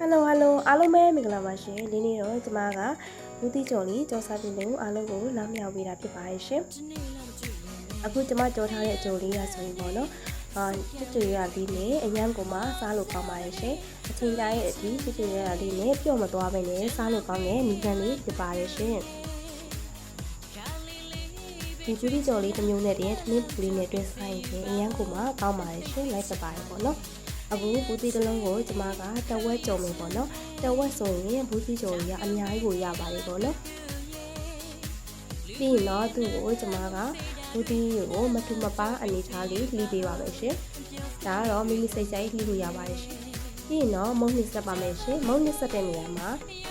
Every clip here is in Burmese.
Hello Hello အားလုံးပဲမင်္ဂလာပါရှင်ဒီနေ့တော့ကျွန်မကဘူးတိကျော်လေးကြော်စားပြီးလို့အားလုံးကိုလမ်းမြောက်ပေးတာဖြစ်ပါရဲ့ရှင်အခုကျွန်မကြော်ထားတဲ့အကျော်လေးကဆိုရင်ပေါ့နော်အာချစ်ချွေရလေးနဲ့အရန်ကိုမှစားလို့ကောင်းပါတယ်ရှင်အချိန်ကြာရဲ့အဒီချစ်ချွေရလေးနဲ့ပြော့မသွားပဲနဲ့စားလို့ကောင်းတဲ့နီးကန်းလေးဖြစ်ပါရဲ့ရှင်ဒီကျူရီကျော်လေးတစ်မျိုးနဲ့တည်းထမင်းပူလေးနဲ့တွဲဆိုင်ရင်အရန်ကိုမှကောင်းပါတယ်ရှင်လိုက်စပါတယ်ပေါ့နော် အခုဘူးတီတစ်လုံးကိုကျမကတဝက်ကြုံမယ်ပေါ့နော်တဝက်ဆိုရင်ဘူးတီကြုံကြီးကအများကြီးကိုရပါတယ်ပေါ့နော်ပြီးရင်တော့သူ့ကိုကျမကဘူးတီကိုမထူမပအနေထားလေးလှီးပေးပါမယ်ရှင်ဒါကတော့မိမိစိတ်ကြိုက်လှီးလို့ရပါတယ်ရှင်ပြီးရင်တော့မုံနှစ်ဆက်ပါမယ်ရှင်မုံနှစ်ဆက်တဲ့နေရာမှာ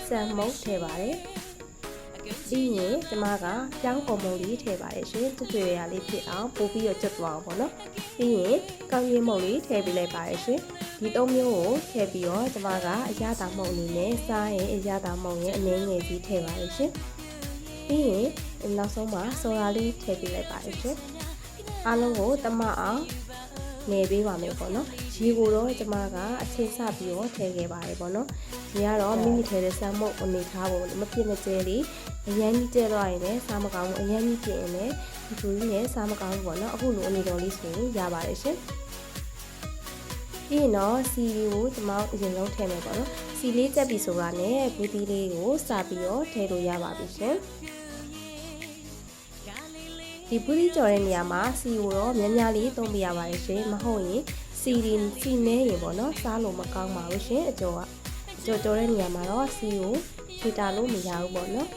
စံမုံထည့်ပါတယ် ပြီးရင်ကျမကကြောင်းပုံမုံလေးထည့်ပါတယ်ရှင်တူတူရလေးဖြစ်အောင်ပို့ပြီးတော့ကျွတ်သွားအောင်ပေါ့နော်ပြီးရင်ကောင်းရင်းမုံလေးထည့်ပေးလိုက်ပါတယ်ရှင်ဒီသုံးမျိုးကိုထည့်ပြီးတော့ကျမကအရသာမုံအနေနဲ့စားရင်အရသာမုံရဲ့အနည်းငယ်ကြီးထည့်ပါတယ်ရှင်ပြီးရင်နောက်ဆုံးမှာဆိုဒါလေးထည့်ပေးလိုက်ပါတယ်ရှင်အားလုံးကိုတမအောင် နေပေးပါမယ်ပေါ့နော်ရေကိုတော့ကျမကအချိန်ဆပြီးတော့ထည့်ခဲ့ပါတယ်ပေါ့နော်ဒီကတော့မိမိထည့်တဲ့ဆမ်းမုတ်အနေထားပုံမပြည့်မကျဲလေးအရန်ကြီးကျဲသွားရင်လည်းစားမကောင်းဘူးအရန်ကြီးပြင်းရင်လည်းဒီလိုကြီးနဲ့စားမကောင်းဘူးပေါ့နော်အခုလိုအနေတော်လေးဆိုရင်ရပါတယ်ရှင်ပြီးရင်တော့စီကိုကျမအရင်ဆုံးထည့်မယ်ပေါ့နော်စီလေးတက်ပြီဆိုတာနဲ့ဘူးတီးလေးကိုစပြီးတော့ထည့်လို့ရပါပြီရှင် ဒီဘူးတီးကြော်တဲ့နေရာမှာစီကိုတော့များများလေးသုံးပြရပါတယ်ရှင်မဟုတ်ရင်စီရင်စီနေရင်ပေါ့နော်စားလို့မကောင်းပါဘူးရှင်အကျော်ကအကျော်ကြော်တဲ့နေရာမှာတော့စီကိုခြေတာလို့မရဘူးပေါ့နော်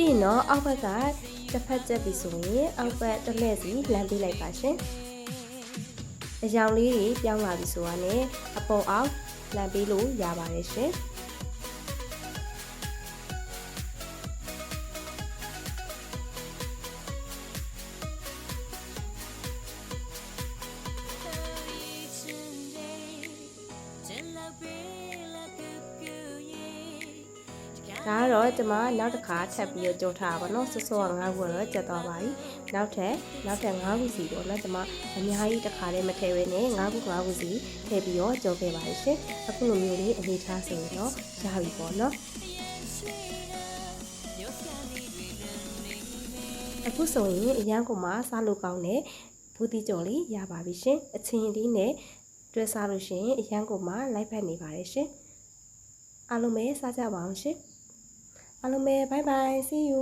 ပြီးရင်တော့အောက်ဘက်ကတစ်ဖက်ကျက်ပြီဆိုရင်အောက်ဘက်တစ်လှည့်စီလမ်းပေးလိုက်ပါရှင်အယောင်လေးတွေပြောင်းလာပြီဆိုတာနဲ့အပေါ်အောက်လမ်းပေးလို့ရပါတယ်ရှင် ဒါကတော့ကျွန်မနောက်တစ်ခါထပ်ပြီးတော့ကြောထားပါတော့ဆော့ဆော့ငါးခုတော့ကျက်သွားပါပြီနောက်ထပ်နောက်ထပ်ငါးခုစီတော့နော်ကျွန်မအများကြီးတစ်ခါတည်းမထည့်ဘဲနဲ့ငါးခုငါးခုစီထည့်ပြီးတော့ကြောခဲ့ပါရှင်အခုလိုမျိုးလေးအနေထားဆိုရင်တော့ရပြီပေါ့နော်အခုဆိုရင်အရန်ကိုမှစားလို့ကောင်းတဲ့ဘူးတိကြော်လေးရပါပြီရှင်အချင်းလေးနဲ့တွဲစားလို့ရှင်အရန်ကိုမှလိုက်ဖက်နေပါတယ်ရှင်အားလုံးပဲစားကြပါအောင်ရှင် အားလုံးပဲ bye bye see you